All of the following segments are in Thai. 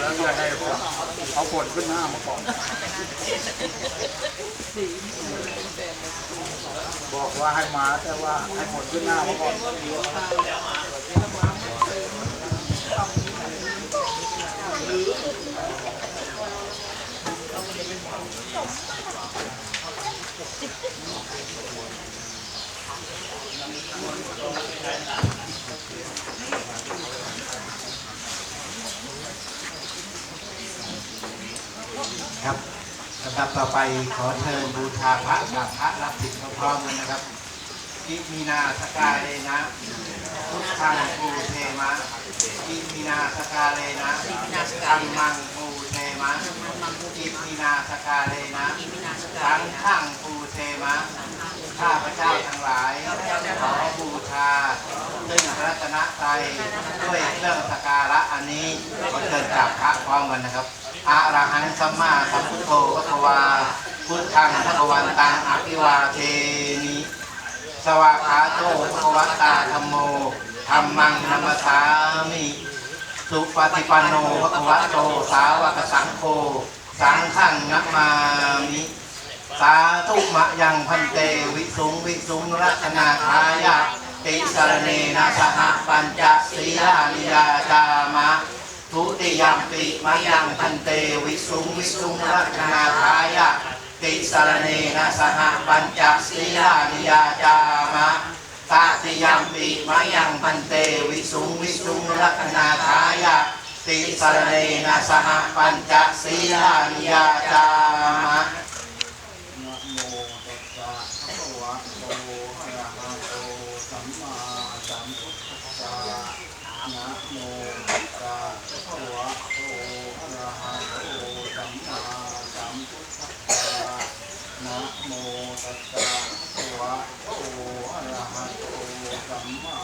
แล้วจะให้ฝนเอาฝนขึ้นหน้ามาก่อน บอกว่าให้มาแต่ว่าให้ฝนขึ้นหน้ามาก่อน ครับลำดับต่อไปขอเชิญบูชาพระกับพระรับผิดพร้อมๆกันนะครับกิมีนาสกาเลนะพุทธังปูเทมะกิมีนาสกาเลนะธรรมังปูเทมะกิมีนาสกาเลนะสังฆังปูเทมะข้าพระเจ้าทั้งหลาย ขอบูชาซึ่งระรัตนตรัยด้วยเครื่องสกการะอันนี้ขอเชิญกราบพระพร้อมกันนะครับ อะระหังสัมมาสัมพุทโธพระวาพุทธังพระวันตังอภิวาเทนิสวากขาโตพระวัตตาธรรมโมธรรมังนัมสสามิสุปฏิปันโนพระวะโตสาวกสังโฆสังฆังนัมมามิสาธุมะยังพันเตวิสุงวิสุงรัตนาทายะติสรเนนะสหปัญจศีลานิยาจามะ ทุติยมปิมายังพันเตวิสุงวิสุงรัตนาทายะติสารเนนะสหปัญจศีลานิยาจามะตติยมปิมายังพันเตวิสุงวิสุงรัตนาทายะติสารเนนะสหปัญจศีลานิยาจามะโมตัสสะภะคะวะโตอะระหะโตสัมมาสัมพุทธัสสะนะโม วะโตอะระหะโตสัมมาสัมพุทธัสสะนะโมตัสสะภะคะวะโตอะระหะโตสัมมา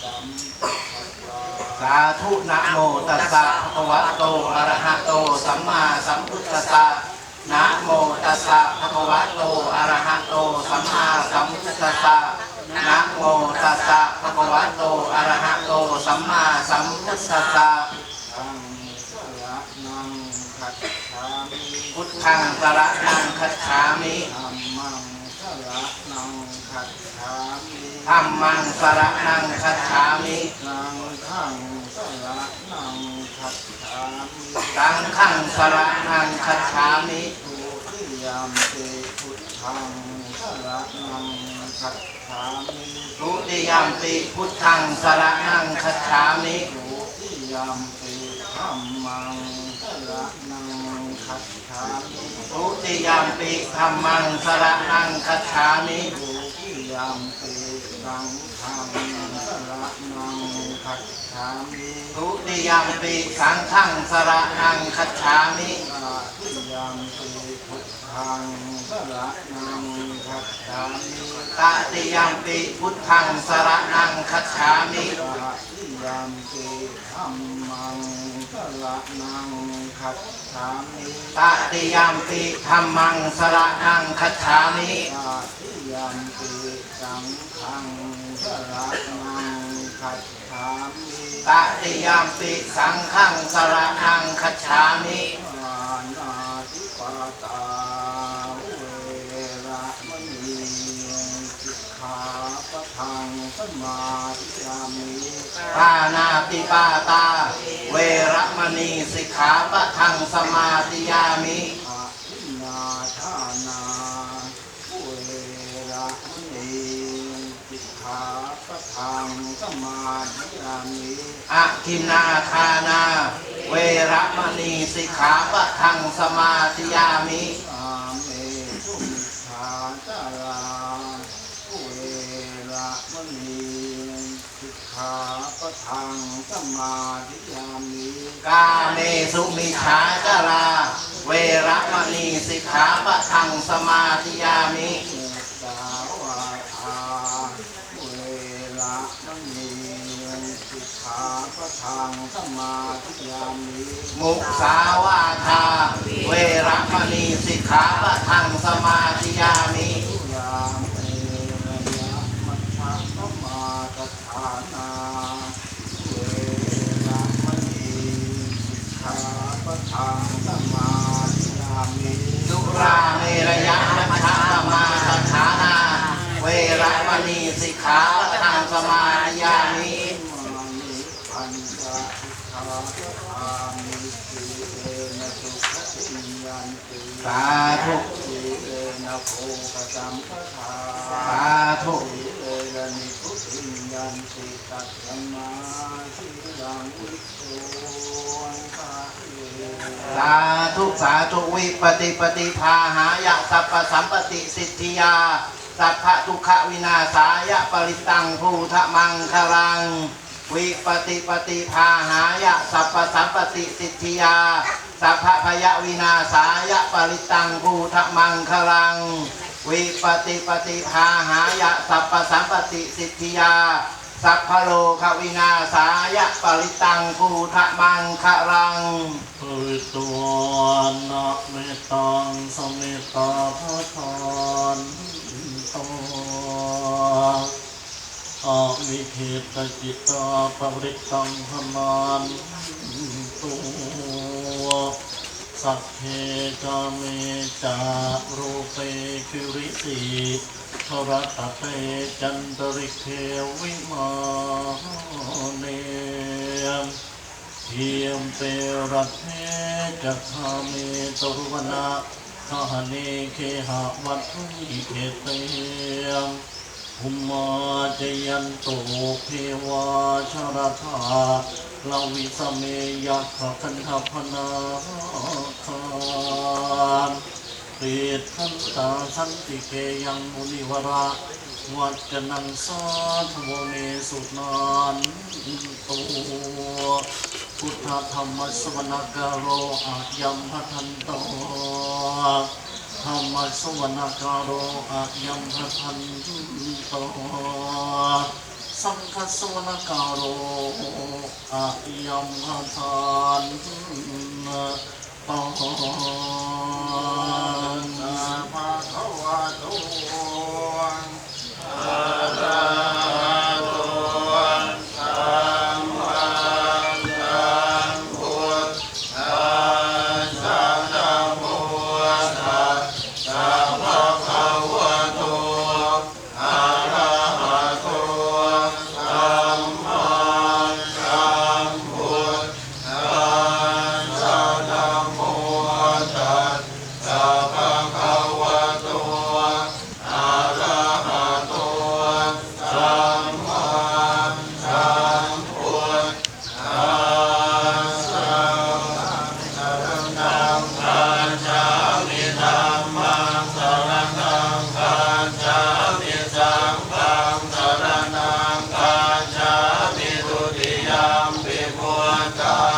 สัมพุทธัสสะสาธุนะโมตัสสะภะคะวะโตอะระหะโตสัมมาสัมพุทธัสสะนะโมตัสสะภะคะวะโตอะระหะโตสัมมาสัมพุทธัสสะ นะโมตัสสะภะคะวะโตอะระหะโตสัมมาสัมพุทธัสสะนังคัจฉามิพุทธังสระนังคัจฉามิธัมมังสระนังคัจฉามิธัมมังสระนังคัจฉามินังขังสระนังคัจฉามิสังฆังสระนังคัจฉามิทุติยามเตพุทธังสระนังคัจฉามิ ทุติยมปิพุทธังสระนังคัจฉามิทุติยามเตธัมมังสระนังคัจฉามิทุติยมปิธัมมังสระนังคัจฉามิทุติยามเตสังฆังสระนังคัจฉามิทุติยมปิสังฆังสระนังคัจฉามิตาทิยามปีพุทธัง สระนังคัจฉามิตติยมปิพุทธังสระนังคัจฉามิติยามปีธรรมังสระนังคัจฉามิตติยัมปิธัมมังสระนังคัจฉามิตาทิยามปีสังฆังสระนังคัจฉามิตติยัมปิสังฆังสระนังคัจฉามิอานาติปาตา มาธิยามิปานาติปาตา เวระมณีสิกขาปะทังสมาธิยามิอาทินนาทานาเวระมณีสิกขาปะทังสมาธิยามิอะทินนาทานา เวระมณีสิกขาปะทังสมาธิยามิอาเมสุมิชฌาจาราเวระ มีสิกขาปะทังสมาธิยามิกาเมสุมิชาจารา เวรมณีสิกขาปะทังสมาธิยามิมตตาวาทาเวรมณีสิกขาปะทังสมาธิยามิมุสาวาทา เวรมณีสิกขาปะทังสมาธิยามิ ทุยามเอระยะมัชฌะ สมาตฐานาเวระมณีสิกขาทังสมาธิยามิสุราเมรยะมัชฌะมาสถานา เวระมณีสิกขาปะทังสมาธิยามิมานิปัญจสิกขาอามิสีเอนะสุขติยันติสาธุสีเอนะโภคสัมปทาสาธุสีเอ นิพุติยันติตัสมาสีลังวิโสทะสาธุสาธุวิปติปฏิภาหายะสัพพสัมปติสิทธิยา สัพพะทุขวินาสายะปริตังภูทะมังคลัง วิปติปฏิภาหายะสัพพสัมปติสิทธิยา สัพพะพยวินาสายะปริตังภูทะมังคลัง วิปติปฏิภาหายะสัพพสัมปติสิทธิยา สัพพโลกวินาสายะปริตังภูทะมังคลังภวิตัวนะเมตังสมเมตตาพระทานโตอามิเขตจิตตาปริตังพนานตัว สัพเพกาเมจารูเปคิริสีทรตเตจันตริเควิมาเนมเทียมเปรัตเทจักขาเมตรุวนาคาหเนเคหะวัตถุอิเขเตม ภุมาจยันโตเทวาชรธาลาวิสเมยัคขคันธพนาคามเปตทันตาสันติเกยังมุนิวระวัจนังสาธโมเนสุนานตัวพุทธธรรมสวนการโรอายัมพัทันโต ธรรมสวนาการโรอะยมพพันตุตสังฆสวนาการโรอะยมพพันตุตนงภะคะวะโต 감사합니다.